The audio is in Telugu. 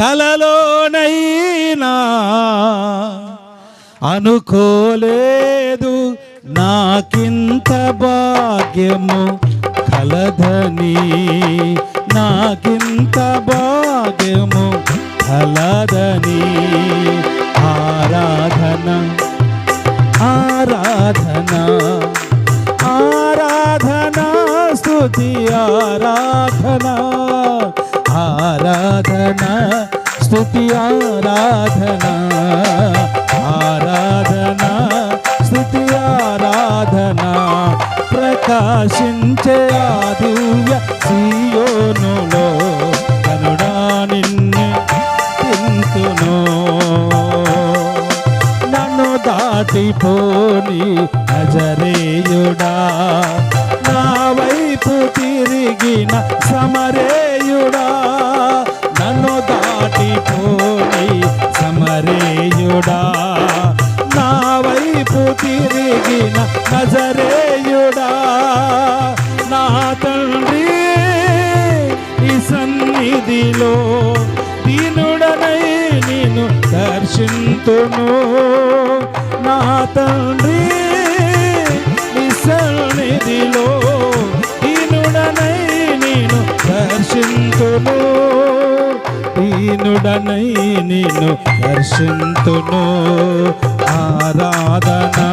కలలోనైనా అనుకోలేదు నాకింత భాగ్యము కలదని నాకింత భాగ్యము కలదని. ఆరాధన ఆరాధన ఆరాధన స్తుతి ఆరాధనా. ఆరాధన స్థుతి ఆరాధన ఆరాధన స్థుతి ఆరాధన ప్రకాశించే ఆదివ్య సీయోనులో కరుణా నిన్ను తింతును. నన్ను దాటిపోని నజరేయుడా. తిరిగిన సమరేయుడా. నన్ను దాటిపోని సమరేయుడా. నా వైపు తిరిగిన నజరేయుడా. నా తండ్రి ఈ సన్నిధిలో దీనుడనై నేను దర్శింతును. నా తండ్రి దర్శింతును దీనుడనై నిన్ను దర్శింతును. ఆరాధనా